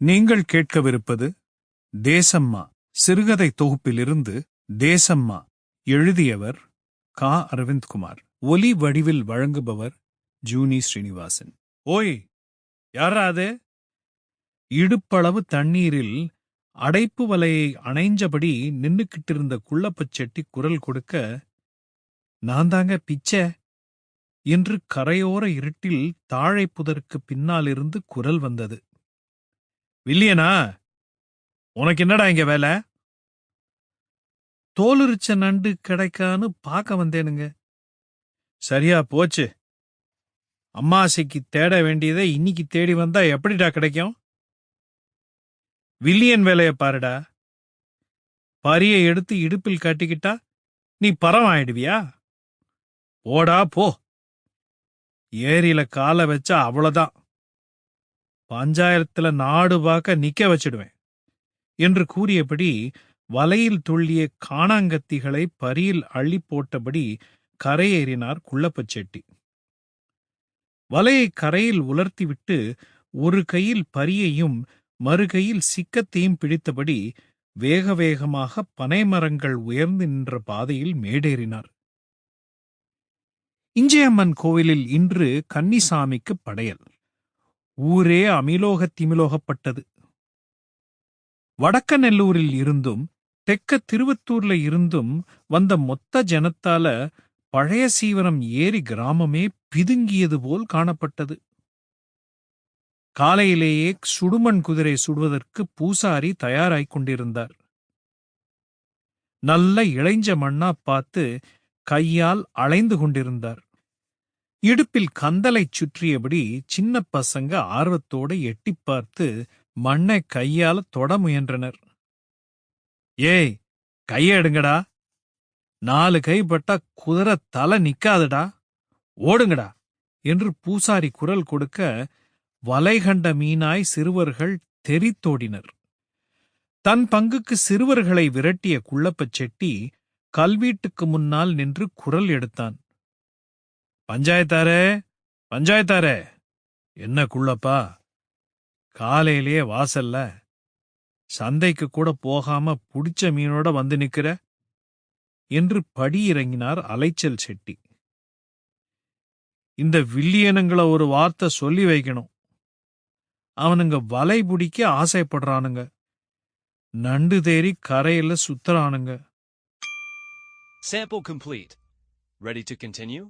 நீங்கள் கேட்கவிருப்பது தேசம்மா. சிறுகதை தொகுப்பிலிருந்து தேசம்மா. எழுதியவர் கா. அரவிந்த்குமார். ஒலி வடிவில் வழங்குபவர் ஜூனி ஸ்ரீனிவாசன். ஓய் யாராது இடுப்பளவு தண்ணீரில் அடைப்பு வலையை அணைஞ்சபடி நின்னுக்கிட்டு இருந்த குள்ளப்பச் குரல் கொடுக்க நான் தாங்க பிச்சை என்று கரையோர இருட்டில் தாழை புதருக்கு பின்னாலிருந்து குரல் வந்தது. வில்லியனா உனக்கு என்னடா இங்க வேலை? தோலுரிச்ச நண்டு கிடைக்கான்னு பார்க்க வந்தேனுங்க. சரியா போச்சு. அம்மாசைக்கு தேட வேண்டியதை இன்னைக்கு தேடி வந்தா எப்படிடா கிடைக்கும்? வில்லியன் வேலைய பாருடா. பரியை எடுத்து இடுப்பில் கட்டிக்கிட்டா நீ பரம் ஆயிடுவியா போடா போ. ஏரியில காலை வச்சா அவ்வளோதான் பஞ்சாயத்துல நாடு பார்க்க நிக்க வச்சிடுவேன். என்று கூறியபடி வலையில் துள்ளிய காணாங்கத்திகளை பரியில் அள்ளி போட்டபடி கரையேறினார் குள்ளப்பச் செட்டி வலையை கரையில் உலர்த்திவிட்டு ஒரு கையில் பரியையும் மறு கையில் சிக்கத்தையும் பிடித்தபடி வேக வேகமாக பனைமரங்கள் உயர்ந்து நின்ற பாதையில் மேடேறினார். இஞ்சியம்மன் கோவிலில் இன்று கன்னிசாமிக்கு படையல். ஊரே அமிலோக திமிலோகப்பட்டது. வடக்க நெல்லூரில் இருந்தும் தெக்க திருவத்தூர்ல இருந்தும் வந்த மொத்த ஜனத்தால பழைய சீவரம் ஏரி கிராமமே பிதுங்கியது போல் காணப்பட்டது. காலையிலேயே சுடுமண் குதிரை சுடுவதற்கு பூசாரி தயாராய்க் கொண்டிருந்தார். நல்ல இளைஞ்ச மண்ணா பார்த்து கையால் அலைந்து கொண்டிருந்தார். இடுப்பில் கந்தலைச் சுற்றியபடி சின்ன பசங்க ஆர்வத்தோட எட்டிப் பார்த்து மண்ணை கையால தொட முயன்றனர். ஏய் கைய எடுங்கடா. நாலு கைப்பட்டா குதிரை தலை நிக்காதடா. ஓடுங்கடா என்று பூசாரி குரல் கொடுக்க வலைகண்ட மீனாய் சிறுவர்கள் தெரித்தோடினர். தன் பங்குக்கு சிறுவர்களை விரட்டிய குள்ளப்பச் செட்டி கல்வீட்டுக்கு முன்னால் நின்று குரல் எடுத்தான். பஞ்சாயத்தாரே பஞ்சாயத்தாரே. என்ன குள்ளப்பா? காலையிலேயே வாசல்ல சந்தைக்கு கூட போகாம புடிச்ச மீனோட வந்து நிக்கிற? என்று படியிறங்கினார் அலைச்சல் செட்டி. இந்த வில்லியனுங்கள ஒரு வார்த்தை சொல்லி வைக்கணும். அவனுங்க வலை பிடிக்க ஆசைப்படுறானுங்க. நண்டு தேறி கரையில சுத்துறானுங்க. Sample complete. Ready to continue?